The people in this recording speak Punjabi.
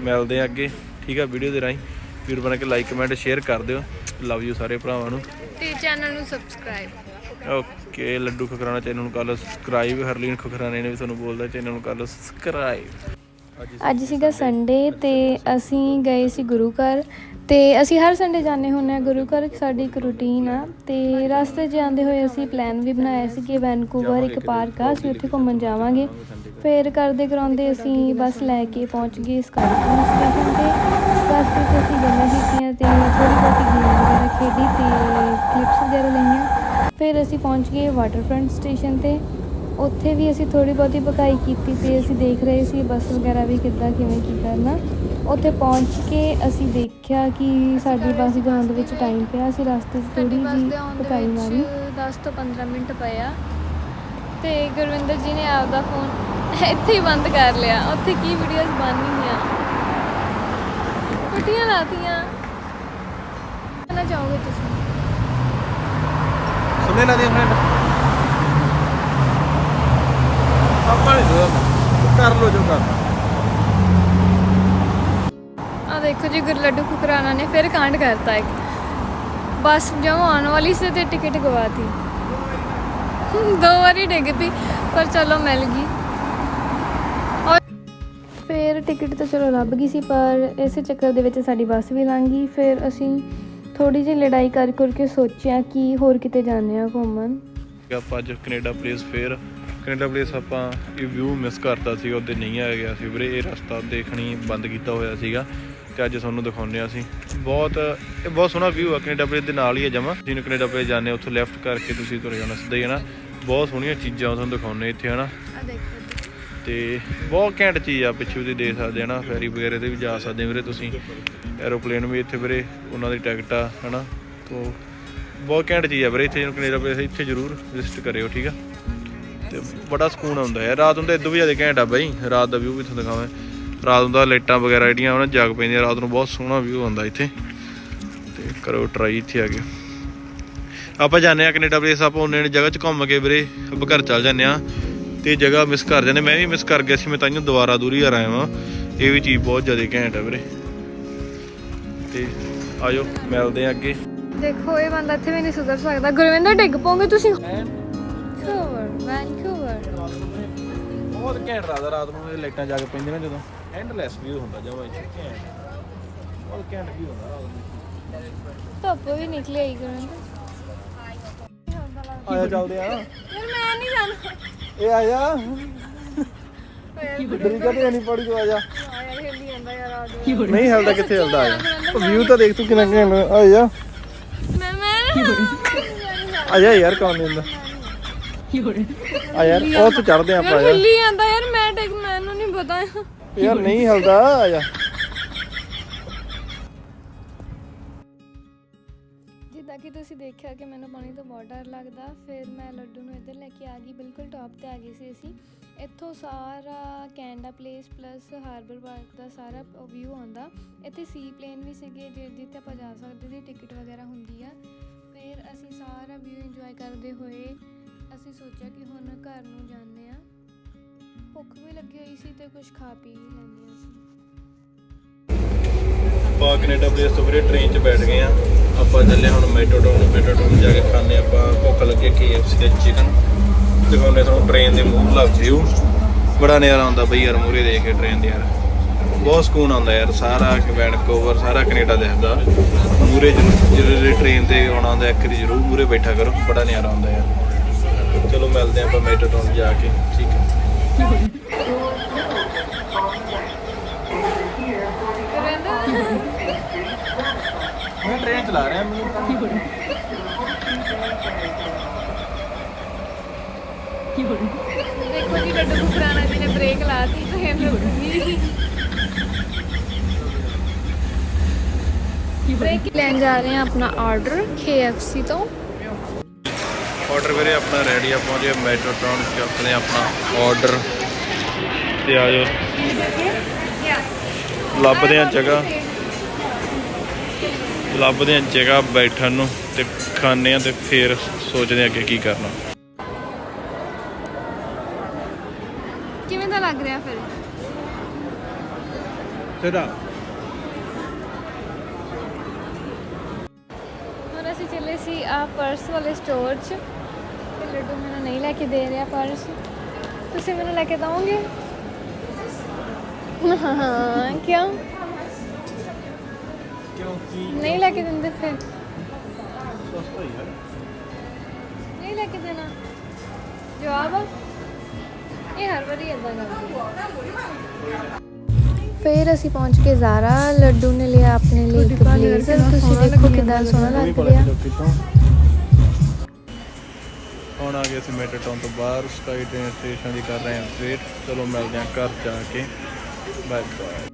ਮਿਲਦੇ ਆ ਅੱਗੇ। ਠੀਕ ਆ ਵੀਡੀਓ ਦੇ ਰਾਹੀਂ। ਵੀਰ ਬਣਾ ਕੇ ਲਾਈਕ ਕਮੈਂਟ ਸ਼ੇਅਰ ਕਰ ਦਿਓ। ਲਵ ਯੂ ਸਾਰੇ ਭਰਾਵਾਂ ਨੂੰ। ਤੇ ਚੈਨਲ ਨੂੰ subscribe okay Laddu Khakhrana channel ਨੂੰ ਕਰ ਲਓ। ਸਬਸਕ੍ਰਾਈਬ ਹਰਲੀਨ ਖਖਰਾਣੇ ਨੇ ਵੀ ਤੁਹਾਨੂੰ ਬੋਲਦਾ ਚੈਨਲ ਨੂੰ ਕਰ ਲਓ। ਸਬਸਕ੍ਰਾਈਬ ਅੱਜ ਸੀਗਾ ਸੰਡੇ ਤੇ ਅਸੀਂ ਗਏ ਸੀ ਗੁਰੂ ਘਰ। ਤੇ ਅਸੀਂ ਹਰ ਸੰਡੇ ਜਾਂਦੇ ਹੁੰਦੇ ਆ ਗੁਰੂ ਘਰ, ਸਾਡੀ ਇੱਕ ਰੁਟੀਨ ਆ ਤੇ ਰਸਤੇ 'ਚ ਜਾਂਦੇ ਹੋਏ ਅਸੀਂ ਪਲਾਨ ਵੀ ਬਣਾਇਆ ਸੀ ਕਿ ਵੈਨਕੂਵਰ ਇੱਕ ਪਾਰਕ ਆ, ਅਸੀਂ ਉੱਥੇ ਘੁੰਮਣ ਜਾਵਾਂਗੇ। ਫਿਰ ਕਰਦੇ ਕਰਾਉਂਦੇ ਅਸੀਂ ਬੱਸ ਲੈ ਕੇ ਪਹੁੰਚ ਗਏ ਸਕਾਰਪੀਓ ਸਟੇਸ਼ਨ ਤੇ। ਰਸਤੇ 'ਚ ਅਸੀਂ ਗੱਲਾਂ ਕੀਤੀਆਂ ਤੇ ਥੋੜੀ ਬਹੁਤੀ ਗੇਮ ਵਗੈਰਾ ਖੇਡੀ ਤੇ ਕਲਿੱਪਸ ਵਗੈਰਾ ਲਈਆਂ। ਫਿਰ ਅਸੀਂ ਪਹੁੰਚ ਗਏ ਵਾਟਰਫਰੰਟ ਸਟੇਸ਼ਨ ਤੇ। ਉੱਥੇ ਵੀ ਅਸੀਂ ਥੋੜੀ ਬਹੁਤੀ ਪਕਾਈ ਕੀਤੀ ਤੇ ਅਸੀਂ ਦੇਖ ਰਹੇ ਸੀ ਬੱਸ ਵਗੈਰਾ ਵੀ ਕਿੱਦਾਂ ਕਿਵੇਂ ਕੀ ਕਰਨਾ ਉੱਥੇ ਪਹੁੰਚ ਕੇ ਅਸੀਂ ਦੇਖਿਆ ਕਿ ਸਾਡੀ ਬੱਸ ਜਾਣ ਦੇ ਵਿੱਚ ਟਾਈਮ ਪਿਆ ਅਸੀਂ ਰਸਤੇ 'ਚ ਥੋੜੀ ਜਿਹੀ ਪਕਾਈ ਮਾਰੀ ਵਿੱਚ 10 ਤੋਂ 15 ਮਿੰਟ ਪਏ ਆ। ਤੇ ਗੁਰਵਿੰਦਰ ਜੀ ਨੇ ਆਪਦਾ ਫੋਨ ਇੱਥੇ ਹੀ ਬੰਦ ਕਰ ਲਿਆ। ਉੱਥੇ ਕੀ ਵੀਡੀਓਜ਼ ਬਣਨੀਆਂ ਕੁੱਟੀਆਂ ਲਾਤੀਆਂ। ਨਾ ਚਾਹੋਗੇ ਤੁਸੀਂ? ਸੁਣੇ ਨਾ ਦੀ ਫਰੈਂਡ ਆਪਾਂ ਨਹੀਂ ਦੋ ਕਰ ਲੋ ਜੋ ਕਰਨਾ ਆ ਦੇਖੋ ਜੀ, ਗੁਰ ਕੁਕਰਾਣਾ ਨੇ ਫਿਰ ਕਾਂਡ ਕਰਤਾ ਇੱਕ। ਬਸ ਜਦੋਂ ਆਉਣ ਵਾਲੀ ਸੀ ਤੇ ਟਿਕਟ ਗਵਾਤੀ। ਦੋ ਵਾਰੀ ਡਿੱਗ ਪਈ, ਪਰ ਚਲੋ ਮਿਲ ਗਈ। ਫਿਰ ਟਿਕਟ ਤਾਂ ਚਲੋ ਲੱਭ ਗਈ ਸੀ, ਪਰ ਇਸੇ ਚੱਕਰ ਦੇ ਵਿੱਚ ਸਾਡੀ ਬੱਸ ਵੀ ਲੰਘ ਗਈ। ਫਿਰ ਅਸੀਂ ਥੋੜੀ ਜਿਹੀ ਲੜਾਈ ਕਰ ਕਰਕੇ ਸੋਚਿਆ ਕਿ ਹੋਰ ਕਿਤੇ ਜਾਂਦੇ ਆ ਘੁੰਮਣ। ਆਪਾਂ ਅੱਜ ਕੈਨੇਡਾ ਪਲੇਸ ਫੇਰ ਕੈਨੇਡਾ ਪਲੇਸ ਆਪਾਂ ਇਹ ਵਿਊ ਮਿਸ ਕਰਤਾ ਸੀ ਉਹਦੇ ਨਹੀਂ ਆ ਗਿਆ ਸੀ ਵੀਰੇ ਇਹ ਰਸਤਾ ਦੇਖਣੀ ਬੰਦ ਕੀਤਾ ਹੋਇਆ ਸੀਗਾ ਤੇ ਅੱਜ ਤੁਹਾਨੂੰ ਦਿਖਾਉਂਦੇ ਆ ਅਸੀਂ। ਬਹੁਤ ਇਹ ਬਹੁਤ ਸੋਹਣਾ ਵਿਊ ਆ ਕੈਨੇਡਾ ਪਲੇਸ ਦੇ ਨਾਲ ਹੀ ਆ ਜਮਾ। ਜਿਹਨੂੰ ਕੈਨੇਡਾ ਪਲੇਸ ਹੋ, ਉੱਥੋਂ ਲੈਫਟ ਕਰਕੇ ਤੁਸੀਂ ਤੁਰ ਜਾਣਾ ਸਿੱਧਾ ਹੀ ਹਨਾ? ਬਹੁਤ ਸੋਹਣੀਆਂ ਚੀਜ਼ਾਂ ਤੁਹਾਨੂੰ ਦਿਖਾਉਂਦੇ ਇੱਥੇ ਹਨਾ? ਤੇ ਬਹੁਤ ਘੈਂਟ ਚੀਜ਼ ਆ ਪਿੱਛੇ ਤੁਸੀਂ ਦੇਖ ਸਕਦੇ ਹਨਾ? ਫੈਰੀ ਵਗੈਰੇ ਤੇ ਵੀ ਜਾ ਸਕਦੇ ਵੀਰੇ ਤੁਸੀਂ। ਐਰੋਪਲੇਨ ਵੀ ਇੱਥੇ ਵੀਰੇ ਉਹਨਾਂ ਦੀ ਟਿਕਟ ਆ ਹਨਾ? ਤੋਂ ਬਹੁਤ ਘੈਂਟ ਚੀਜ਼ ਆ ਵੀਰੇ ਇੱਥੇ ਜਿਹਨੂੰ ਕੈਨੇਡਾ ਪਲੇਸ ਇੱਥੇ ਜ਼ਰੂਰ ਵਿਜ਼ਿਟ ਕਰਿਓ ਠੀਕ ਆ? ਤੇ ਬੜਾ ਸਕੂਨ ਆਉਂਦਾ ਹੈ ਰਾਤ ਨੂੰ ਤਾਂ ਇਦੋਂ ਵੀ ਜ਼ਿਆਦਾ ਘੈਂਟ ਆ ਬਾਈ। ਰਾਤ ਦਾ ਵਿਊ ਵੀ ਤੁਹਾਨੂੰ ਦਿਖਾਵਾਂ। ਰਾਤ ਨੂੰ ਤਾਂ ਲਾਈਟਾਂ ਵਗੈਰਾ ਜਿਹੜੀਆਂ ਉਹਨਾਂ ਜਗ ਪੈਂਦੀਆਂ। ਰਾਤ ਨੂੰ ਬਹੁਤ ਸੋਹਣਾ ਵਿਊ ਆਉਂਦਾ ਇੱਥੇ। ਤੇ ਕਰੋ ਟਰਾਈ ਇੱਥੇ ਆ ਕੇ। ਆਪਾਂ ਜਾਂਦੇ ਆ ਕੈਨੇਡਾ ਪਲੇਸ ਆਪਾਂ ਉਹਨੇ ਨੇ ਜਗ੍ਹਾ 'ਚ ਘੁੰਮ ਕੇ ਵੀਰੇ ਆਪਾਂ ਘਰ ਚੱਲ ਜਾਂਦੇ ਆ ਤੇ ਜਗ੍ਹਾ ਮਿਸ ਕਰ ਜਾਂਦੇ। ਮੈਂ ਵੀ ਮਿਸ ਕਰ ਗਿਆ ਸੀ ਮੈਂ ਤਾਂ ਦੁਬਾਰਾ ਦੂਰੀ ਆ ਆਇਆ ਵਾਂ। ਇਹ ਵੀ ਚੀਜ਼ ਬਹੁਤ ਜ਼ਿਆਦਾ ਘੈਂਟ ਆ ਵੀਰੇ। ਤੇ ਆਜੋ ਮਿਲਦੇ ਆ ਅੱਗੇ। ਦੇਖੋ ਇਹ ਬੰਦਾ ਇੱਥੇ ਵੀ ਨਹੀਂ ਸੁਧਰ ਸਕਦਾ। ਗੁਰਵਿੰਦਰ ਡਿੱਗ ਪੋਗੇ ਤੁਸੀਂ? ਵੈਨਕੂਵਰ ਵੈਨਕੂਵਰ ਬਹੁਤ ਘੈਂਟ ਰਾਤ ਰਾਤ ਨੂੰ ਇਹ ਲਾਈਟਾਂ ਜਗ ਪੈਂਦੀਆਂ ਨਾ ਜਦੋਂ। ਐਂਡਲੈਸ ਵਿਊ ਹੁੰਦਾ ਜਮਾਂ ਇੱਥੇ ਘੈਂਟ। ਬਹੁਤ ਘੈਂਟ ਵਿਊ ਹੁੰਦਾ ਰਾਤ ਨੂੰ। ਧੁੱਪ ਵੀ ਨਿਕਲੀ ਆਈ ਗੁਰਵਿੰਦਰ ਆਇਆ ਚੱਲਦੇ ਆ। ਯਾਰ ਮੈਂ ਨਹੀਂ ਜਾਣਾ। ਇਹ ਆ ਜਾ ਡਰੀ ਕਦੇ ਨਹੀਂ ਪੜੀ ਤੂੰ ਆ ਜਾ। ਯਾਰ ਹਿੱਲੀ ਜਾਂਦਾ ਯਾਰ ਆ ਨਹੀਂ ਹਿਲਦਾ ਕਿੱਥੇ ਹਿਲਦਾ ਆ ਵਿਊ ਤਾਂ ਦੇਖ ਤੂੰ ਕਿੰਨਾ ਘੈਂਟ ਆ ਜਾ। ਮੈਂ ਮੈਂ ਆ ਜਾ ਯਾਰ ਕੌਣ ਦਿੰਦਾ ਆ ਯਾਰ ਉਹ ਤੋਂ ਚੜਦੇ ਆਪਾਂ ਯਾਰ ਹਿੱਲੀ ਜਾਂਦਾ ਯਾਰ ਮੈਂ ਟਿਕ ਮੈਨੂੰ ਨਹੀਂ ਪਤਾ। ਯਾਰ ਨਹੀਂ ਹਿਲਦਾ ਆ ਜਾ। ਜਿੱਦਾਂ ਕਿ ਤੁਸੀਂ ਦੇਖਿਆ ਕਿ ਮੈਨੂੰ ਪਾਣੀ ਤੋਂ ਬਹੁਤ ਡਰ ਲੱਗਦਾ ਫਿਰ ਮੈਂ ਲੱਡੂ ਨੂੰ ਇੱਧਰ ਲੈ ਕੇ ਆ ਗਈ ਬਿਲਕੁਲ ਟੌਪ ਤੇ ਆ ਗਈ ਸੀ ਅਸੀਂ। ਇੱਥੋਂ ਸਾਰਾ Canada Place plus Harbour Park ਦਾ ਸਾਰਾ ਵਿਊ ਆਉਂਦਾ। ਇੱਥੇ ਸੀ ਪਲੇਨ ਵੀ ਸੀਗੇ ਜਿ- ਜਿੱਥੇ ਆਪਾਂ ਜਾ ਸਕਦੇ ਸੀ ਟਿਕਟ ਵਗੈਰਾ ਹੁੰਦੀ ਆ। ਫਿਰ ਅਸੀਂ ਸਾਰਾ ਵਿਊ ਇੰਜੋਏ ਕਰਦੇ ਹੋਏ ਅਸੀਂ ਸੋਚਿਆ ਕਿ ਹੁਣ ਘਰ ਨੂੰ ਜਾਂਦੇ ਆ ਭੁੱਖ ਵੀ ਲੱਗੀ ਹੋਈ ਸੀ ਤੇ ਕੁਝ ਖਾ ਪੀ ਵੀ ਲੈਂਦੇ ਅਸੀਂ। ਆਪਾਂ ਕੈਨੇਡਾ ਪਲੇਸ ਤੋਂ ਵੀਰੇ ਟ੍ਰੇਨ 'ਚ ਬੈਠ ਗਏ ਆ ਆਪਾਂ ਚੱਲੇ ਹੁਣ ਮੈਟੋਡੋਮ ਮੈਟੋਡੋਮ ਜਾ ਕੇ ਖਾਣੇ ਆਪਾਂ ਭੁੱਖ ਲੱਗੇ KFC ਦਾ ਚਿਕਨ ਦਿਖਾਉਣੇ ਤੁਹਾਨੂੰ ਟ੍ਰੇਨ ਦੇ ਮੂਹਰ ਲੱਗ ਜਿਓ ਬੜਾ ਨਜ਼ਾਰਾ ਆਉਂਦਾ ਬਈ ਯਾਰ, ਮੂਹਰੇ ਦੇਖ ਕੇ ਟ੍ਰੇਨ ਦੇ ਯਾਰ। ਬਹੁਤ ਸਕੂਨ ਆਉਂਦਾ ਯਾਰ। ਸਾਰਾ ਵੈਨਕੂਵਰ ਸਾਰਾ ਕੈਨੇਡਾ ਦਿਖਦਾ। ਮੂਹਰੇ ਜਦੋਂ ਟ੍ਰੇਨ ਤੇ ਆਉਣਾ ਹੁੰਦਾ, ਇੱਕ ਵਾਰੀ ਜ਼ਰੂਰ ਮੂਹਰੇ ਬੈਠਾ ਕਰੋ। ਬੜਾ ਨਜ਼ਾਰਾ ਆਉਂਦਾ ਯਾਰ। ਮਿਲਦੇ ਆਪਾਂ ਮੈਟੋਡੋਮ ਜਾ ਕੇ ਠੀਕ ਹੈ ਗੁਰਵਿੰਦਰ ਮੈਂ ਟ੍ਰੇਨ ਚਲਾ ਰਿਹਾ ਮੈਨੂੰ ਦੇਖੋ ਜੀ ਲੱਡੂ ਕੁਕਰਾਣਾ ਜੀ ਨੇ ਬ੍ਰੇਕ ਲਾਤੀ ਟ੍ਰੇਨ ਰੁਕ ਗਈ ਬ੍ਰੇਕ ਲੈਣ ਜਾ ਰਹੇ ਹਾਂ ਆਪਣਾ ਆਰਡਰ KFC ਤੋਂ ਆਰਡਰ ਵੀਰੇ ਆਪਣਾ ਰੈਡੀ ਆ ਪਹੁੰਚੇ ਮੈਟਰੋਟ੍ਰੋਨ ਚੱਕਦੇ ਆ ਆਪਣਾ ਆਰਡਰ ਤੇ ਆ ਜਾਓ। ਲੱਭਦੇ ਆ ਜਗ੍ਹਾ। ਲੱਭਦੇ ਆ ਜਗ੍ਹਾ ਬੈਠਣ ਨੂੰ ਤੇ ਖਾਣੇ ਆ ਤੇ ਫੇਰ ਸੋਚਦੇ ਆ ਅੱਗੇ ਕੀ ਕਰਨਾ। ਕਿਵੇਂ ਦਾ ਲੱਗ ਰਿਹਾ ਫਿਰ? ਸਿੱਧਾ। ਹੁਣ ਅਸੀਂ ਚੱਲੇ ਸੀ ਆ ਪਰਸ ਵਾਲੇ ਸਟੋਰ 'ਚ। ਲੱਡੂ ਮੈਨੂੰ ਨਹੀਂ ਲੈ ਕੇ ਦੇ ਰਿਹਾ ਪਰਸ ਤੁਸੀਂ ਮੈਨੂੰ ਲੈ ਕੇ ਦਵੋਗੇ ਹਾਂ ਕਿਉਂ ਕਿਉਂਕਿ ਨਹੀਂ ਲੈ ਕੇ ਦਿੰਦੇ ਫਿਰ ਸਸਤਾ ਹੀ ਹੈ ਨਹੀਂ ਲੈ ਕੇ ਦੇਣਾ ਜਵਾਬ ਆ? ਇਹ ਹਰ ਵਾਰੀ ਇਦਾਂ ਕਰਦੀ ਹੈ ਫਿਰ ਅਸੀਂ ਪਹੁੰਚ ਕੇ ਜ਼ਾਰਾ ਲੱਡੂ ਨੇ ਲਿਆ ਆਪਣੇ ਲਈ ਇੱਕ ਬਲੇਜ਼ਰ ਤੁਸੀਂ ਦੇਖੋ ਕਿਦਾਂ ਸੋਹਣਾ ਲੱਗ ਰਿਹਾ ਹੁਣ ਆ ਗਏ ਅਸੀਂ ਮੈਟਰ ਟਾਊਨ ਤੋਂ ਬਾਹਰ ਸਕਾਈ ਟ੍ਰੇਨ ਸਟੇਸ਼ਨ ਦੀ ਕਰ ਰਹੇ ਹਾਂ ਵੇਟ ਚਲੋ ਮਿਲਦੇ ਹਾਂ ਘਰ ਜਾ ਕੇ। Bye bye